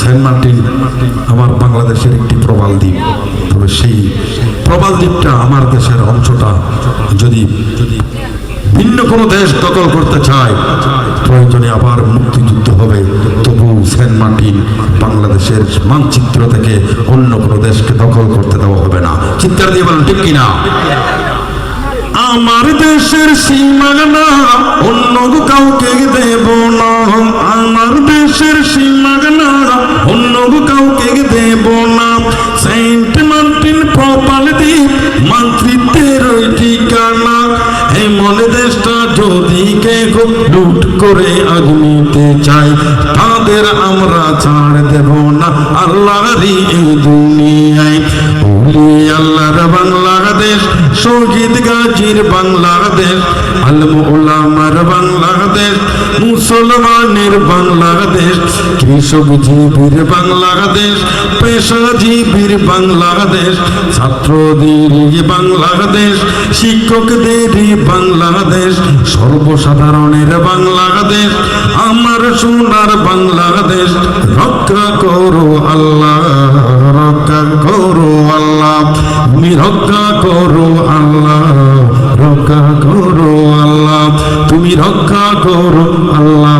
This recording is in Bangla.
সেন্ট মার্টিন আমার বাংলাদেশের একটি প্রবাল দ্বীপ। তবে সেই প্রবাল দ্বীপটা আমার দেশের অংশটা। যদি ভিন্ন কোনো দেশ দখল করতে চায়, প্রয়োজনে আবার মুক্তিযুদ্ধ হবে। তবু সেন্ট মার্টিন বাংলাদেশের মানচিত্র থেকে অন্য কোনো দেশকে দখল করতে দেওয়া হবে না। চিৎকার দিয়ে বলেন, ঠিক কিনা? আমার দেশের সীমানা অন্য কাউকে দেব না। আমার দেশের সীমানা অন্য কাউকে দেব না। সেন্ট মার্টিন প্রপাল দ্বীপ, মাতৃত্বের ঠিকানা। এমন দেশটা যদি কে লুট করে আগ নিতে চাই তাদের আমরা ছাড় দেব না। আল্লাহরই এই দুনিয়ায়। ওলি আল্লাহর বাংলাদেশ, শহীদ গাজীর বাংলাদেশ আলম বাংলাদেশ মুসলমানের বাংলাদেশ কৃষক জীবীর বাংলাদেশ, পেশাজীবীর বাংলাদেশ, ছাত্রদের বাংলাদেশ, শিক্ষকদের বাংলাদেশ, সর্বসাধারণের বাংলাদেশ, আমার সোনার বাংলাদেশ, রক্ষা করো আল্লাহ, রক্ষা করো আল্লাহ, তুমি রক্ষা করো আল্লাহ, রক্ষা করো আল্লাহ, তুমি রক্ষা করো Allah